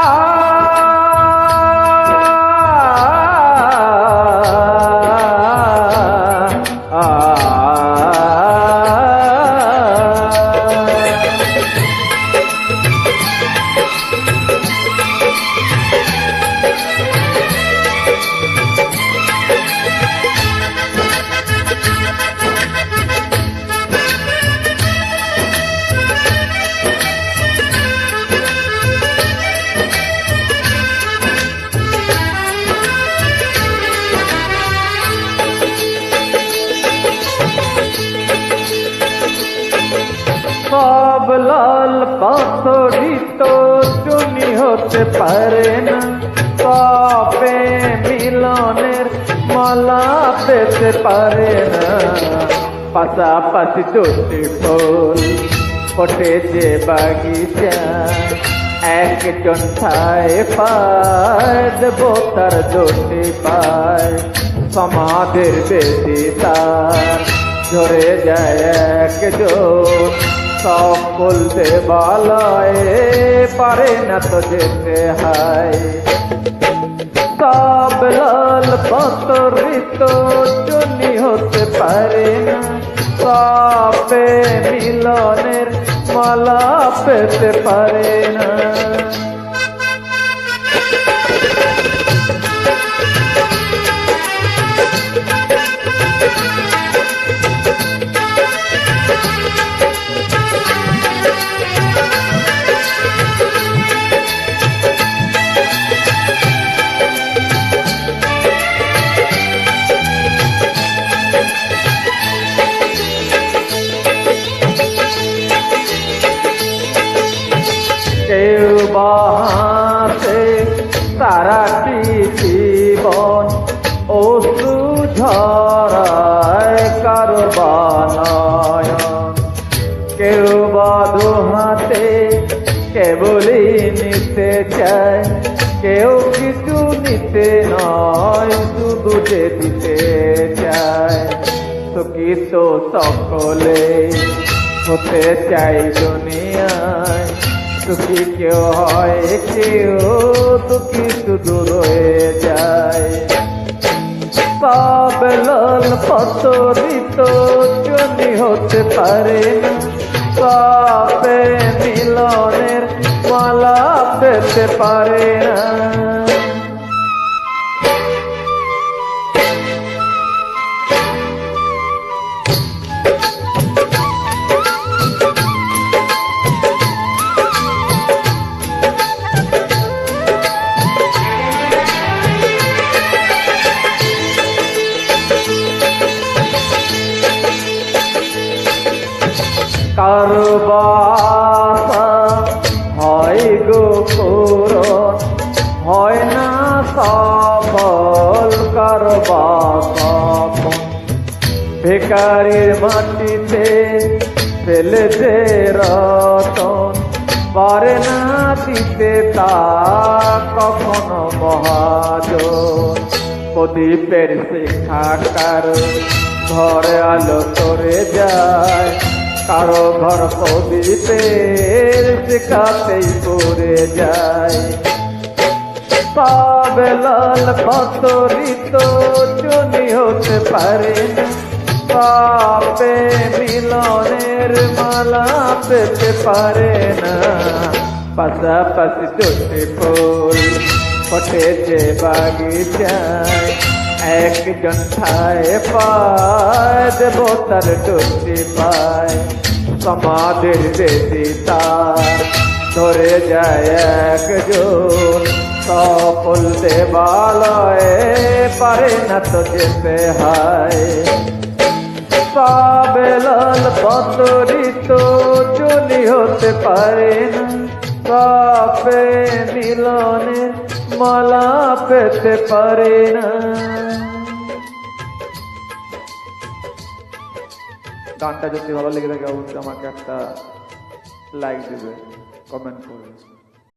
Ah. পাথরিত চুনি হতে পারে না। কপে মিলনের মালা পেতে পারে না। পাশাপাশি দুটি ফুল ফোটে যে বাগিচা। একজন ঠায় পায় দেবো তার দুটি পায়। সমাধির বেদি তার, ঝরে যায় একজন সব দেবালয়ে বলয়ে পারে না তো যেতে হয়। সব লাল পাতরিত চুনি হতে পারে না। সাপে মিলনের মালা পেতে পারে না। কেউ বাহাতে সারাটি জীবন? অশ্রু ঝরায় কারও কেউ বাদু হাতে, কেবলই নিতে চায়। কেউ কিছু নিতে নয়, শুধু যে দিতে চায়। সুখী তো সকলে হতে চাই দুনিয়ায়। সুখী কেউ হয়, কেউ দুঃখী শুধু রয়ে যায়। সব লাল পতরিত জনি হতে পারে, পাপে মিলনের মালা পেতে পারে না। কারও বাসা। হয় গো হয় না সফল কারও বাসা। বেকারির মাটিতে ফেলেছে রতন, পারে না দিতে তা কখনো মহাজন। প্রদীপের শিক্ষা কারও ঘরে আলো করে যায় কারও ঘর প্রদীপের শিখাতেই পড়ে যায়। পাবে লাল পতরিত চুনি হতে পারে। পাপে মিলনের মালা পেতে পারে না। পাশাপাশি দুটি ফুল ফটেছে বাগিচায়। একজন ঠায় পায় দেব তার দুটি পায়, সমাধির দেবী তার ধরে যায় একজন সফল দেবালয়ে, পারে না তো যেতে হয় পাবেলাল পতরিত চলি হতে পারে না, পাপে মিলনে মালা পেতে পারে না। গানটা যদি ভালো লেগে থাকে, অবশ্যই আমাকে একটা লাইক দেবে কমেন্ট করবে।